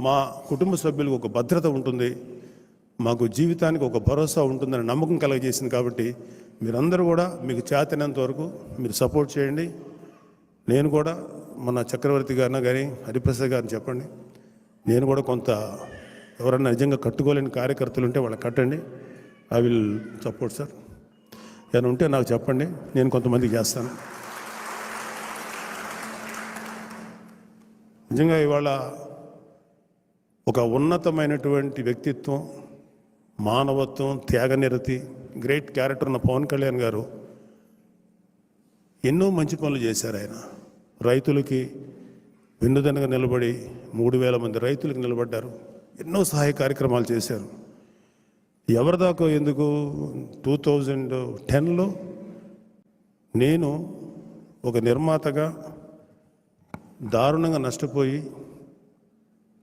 మా కుటుంబ సభ్యులకు ఒక భద్రత ఉంటుంది మాకు జీవితానికి ఒక భరోసా ఉంటుందని నమ్మకం కలగజేసింది కాబట్టి మీరందరూ కూడా మీకు చేతనంత వరకు మీరు సపోర్ట్ చేయండి. నేను కూడా మన చక్రవర్తి గారిన కానీ హరిప్రసాద్ గారిని చెప్పండి. నేను కూడా కొంత ఎవరన్నా నిజంగా కట్టుకోలేని కార్యకర్తలు ఉంటే వాళ్ళకి కట్టండి. ఐ విల్ సపోర్ట్ సార్ ఏమైనా ఉంటే నాకు చెప్పండి. నేను కొంతమందికి చేస్తాను. నిజంగా ఇవాళ ఒక ఉన్నతమైనటువంటి వ్యక్తిత్వం మానవత్వం త్యాగనిరతి గ్రేట్ క్యారెక్టర్ ఉన్న పవన్ కళ్యాణ్ గారు ఎన్నో మంచి పనులు చేశారు ఆయన. రైతులకి వెన్నుదనగా నిలబడి మూడు వేల మంది రైతులకు నిలబడ్డారు. ఎన్నో సహాయ కార్యక్రమాలు చేశారు. ఎవరిదాకో ఎందుకు టూ థౌజండ్ టెన్లో నేను ఒక నిర్మాతగా దారుణంగా నష్టపోయి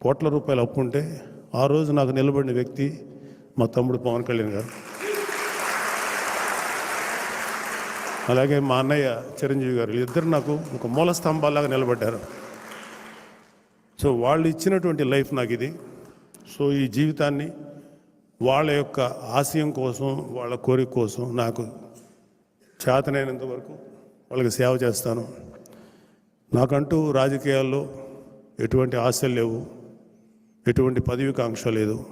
కోట్ల రూపాయలు అప్పు ఉంటే ఆ రోజు నాకు నిలబడిన వ్యక్తి మా తమ్ముడు పవన్ కళ్యాణ్ గారు. అలాగే మా అన్నయ్య చిరంజీవి గారు. ఇద్దరు నాకు ఒక మూల స్తంభాలాగా నిలబడ్డారు. సో వాళ్ళు ఇచ్చినటువంటి లైఫ్ నాకు ఇది. సో ఈ జీవితాన్ని వాళ్ళ యొక్క ఆశయం కోసం వాళ్ళ కోరిక కోసం నాకు చేతనైనంత వరకు వాళ్ళకి సేవ చేస్తాను. నాకంటూ రాజకీయాల్లో ఎటువంటి ఆశలు లేవు. ఎటువంటి పదవికాంక్ష లేదు.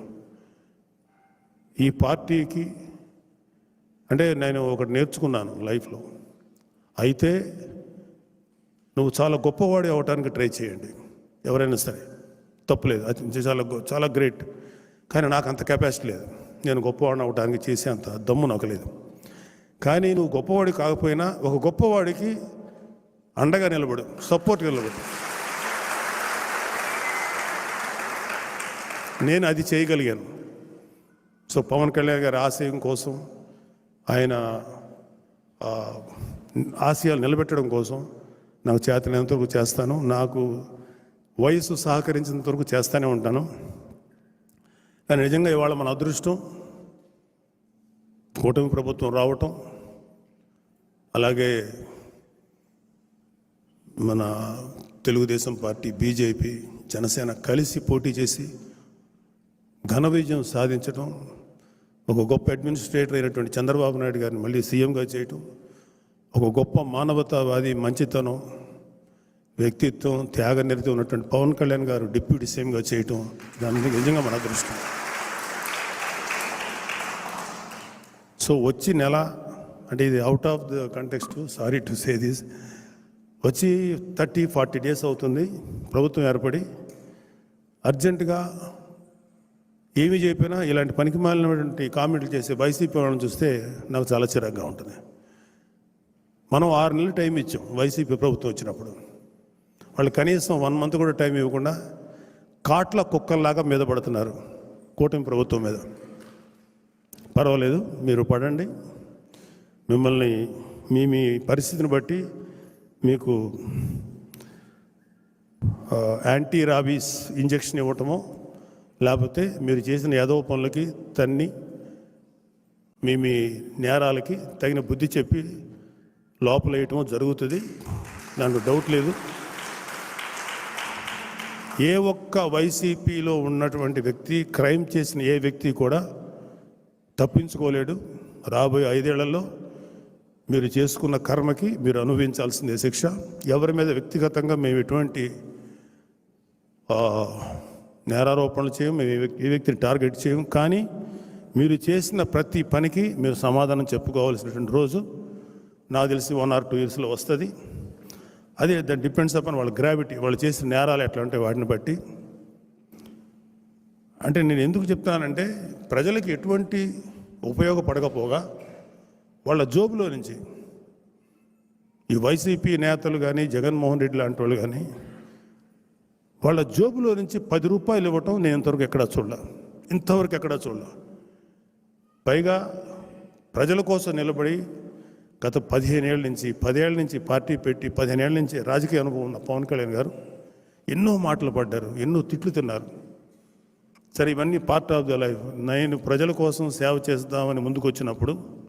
ఈ పార్టీకి అంటే నేను ఒకటి నేర్చుకున్నాను లైఫ్లో. అయితే నువ్వు చాలా గొప్పవాడి అవటానికి ట్రై చేయండి. ఎవరైనా సరే తప్పులేదు. అది చాలా గొ- చాలా గ్రేట్. కానీ నాకు అంత కెపాసిటీ లేదు. నేను గొప్పవాడిని అవటానికి చేసే అంత దమ్ము నాకు లేదు. కానీ నువ్వు గొప్పవాడి కాకపోయినా ఒక గొప్పవాడికి అండగా నిలబడు సపోర్ట్ నిలబడు. నేను అది చేయగలిగాను. సో పవన్ కళ్యాణ్ గారి ఆశయం కోసం ఆయన ఆశయాలు నిలబెట్టడం కోసం నాకు చేతనంత వరకు చేస్తాను. నాకు వయసు సహకరించినంత వరకు చేస్తూనే ఉంటాను. కానీ నిజంగా ఇవాళ మన అదృష్టం కూటమి ప్రభుత్వం రావటం అలాగే మన తెలుగుదేశం పార్టీ బీజేపీ జనసేన కలిసి పోటీ చేసి ఘన విజయం సాధించడం ఒక గొప్ప అడ్మినిస్ట్రేటర్ అయినటువంటి చంద్రబాబు నాయుడు గారిని మళ్ళీ సీఎంగా చేయటం ఒక గొప్ప మానవతావాది మంచితనం వ్యక్తిత్వం త్యాగ నిరతి ఉన్నటువంటి పవన్ కళ్యాణ్ గారు డిప్యూటీ సీఎంగా చేయటం దాని నిజంగా మన అదృష్టం. సో వచ్చి నెల అంటే ఇది out of the context sorry to say this వచ్చి థర్టీ ఫార్టీ డేస్ అవుతుంది ప్రభుత్వం ఏర్పడి అర్జెంటుగా ఏమి చెప్పినా ఇలాంటి పనికిమాలినటువంటి కామెంట్లు చేసే వైసీపీ వాళ్ళని చూస్తే నాకు చాలా చిరాగ్గా ఉంటుంది. మనం ఆరు నెలలు టైం ఇచ్చాం వైసీపీ ప్రభుత్వం వచ్చినప్పుడు. వాళ్ళు కనీసం వన్ మంత్ కూడా టైం ఇవ్వకుండా కాట్ల కుక్కల్లాగా మీద పడుతున్నారు కూటమి ప్రభుత్వం మీద. పర్వాలేదు మీరు పడండి. మిమ్మల్ని మీ మీ పరిస్థితిని బట్టి మీకు యాంటీ రాబీస్ ఇంజెక్షన్ ఇవ్వటమో లేకపోతే మీరు చేసిన యాదవ పనులకి తన్ని మీ మీ నేరాలకి తగిన బుద్ధి చెప్పి లోపల జరుగుతుంది. దాంట్లో డౌట్ లేదు. ఏ ఒక్క వైసీపీలో ఉన్నటువంటి వ్యక్తి క్రైమ్ చేసిన ఏ వ్యక్తి కూడా తప్పించుకోలేడు. రాబోయే ఐదేళ్ళలో మీరు చేసుకున్న కర్మకి మీరు అనుభవించాల్సిందే శిక్ష. ఎవరి మీద వ్యక్తిగతంగా మేము ఎటువంటి నేరారోపణలు చేయం మేము ఏ వ్యక్తిని టార్గెట్ చేయం కానీ మీరు చేసిన ప్రతి పనికి మీరు సమాధానం చెప్పుకోవాల్సినటువంటి రోజు నాకు తెలిసి వన్ ఆర్ టూ ఇయర్స్లో వస్తుంది. అదే దట్ డిపెండ్స్ అపాన్ వాళ్ళ గ్రావిటీ వాళ్ళు చేసిన నేరాలు ఎట్లా ఉంటాయి వాటిని బట్టి. అంటే నేను ఎందుకు చెప్తానంటే ప్రజలకి ఎటువంటి ఉపయోగపడకపోగా వాళ్ళ జోబులో నుంచి ఈ వైసీపీ నేతలు కానీ జగన్మోహన్ రెడ్డి లాంటి వాళ్ళు కానీ వాళ్ళ జోబులో నుంచి పది రూపాయలు ఇవ్వటం నేను ఇంతవరకు ఎక్కడా చూడలే. ఇంతవరకు ఎక్కడా చూడలే. పైగా ప్రజల కోసం నిలబడి గత పదిహేను ఏళ్ళ నుంచి పదేళ్ళ నుంచి పార్టీ పెట్టి పదిహేను ఏళ్ళ నుంచి రాజకీయ అనుభవం ఉన్న పవన్ కళ్యాణ్ గారు ఎన్నో మాటలు పడ్డారు ఎన్నో తిట్లు తిన్నారు. సరే ఇవన్నీ పార్ట్ ఆఫ్ ద లైఫ్ నేను ప్రజల కోసం సేవ చేద్దామని ముందుకు వచ్చినప్పుడు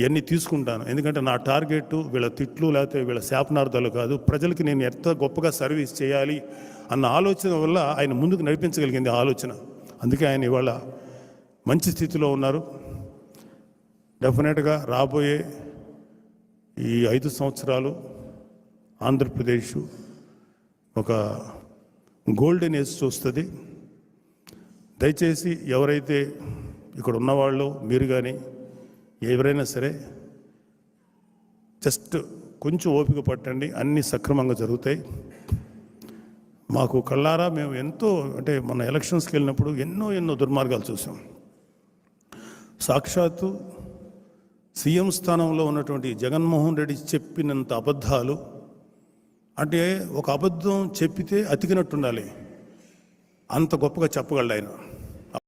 ఇవన్నీ తీసుకుంటాను. ఎందుకంటే నా టార్గెట్ వీళ్ళ తిట్లు లేకపోతే వీళ్ళ శాపనార్థాలు కాదు. ప్రజలకి నేను ఎంత గొప్పగా సర్వీస్ చేయాలి అన్న ఆలోచన వల్ల ఆయన ముందుకు నడిపించగలిగింది ఆలోచన. అందుకే ఆయన ఇవాళ మంచి స్థితిలో ఉన్నారు. డెఫినెట్గా రాబోయే ఈ ఐదు సంవత్సరాలు ఆంధ్రప్రదేశ్ ఒక గోల్డెన్ ఏజ్ చూస్తుంది. దయచేసి ఎవరైతే ఇక్కడ ఉన్నవాళ్ళు మీరు కానీ ఎవరైనా సరే జస్ట్ కొంచెం ఓపిక పట్టండి అన్నీ సక్రమంగా జరుగుతాయి. మాకు కళ్ళారా మేము ఎంతో అంటే మన ఎలక్షన్స్కి వెళ్ళినప్పుడు ఎన్నో ఎన్నో దుర్మార్గాలు చూసాం. సాక్షాత్తు సీఎం స్థానంలో ఉన్నటువంటి జగన్మోహన్ రెడ్డి చెప్పినంత అబద్ధాలు అంటే ఒక అబద్ధం చెప్పితే అతికినట్టుండాలి. అంత గొప్పగా చెప్పగలడు ఆయన.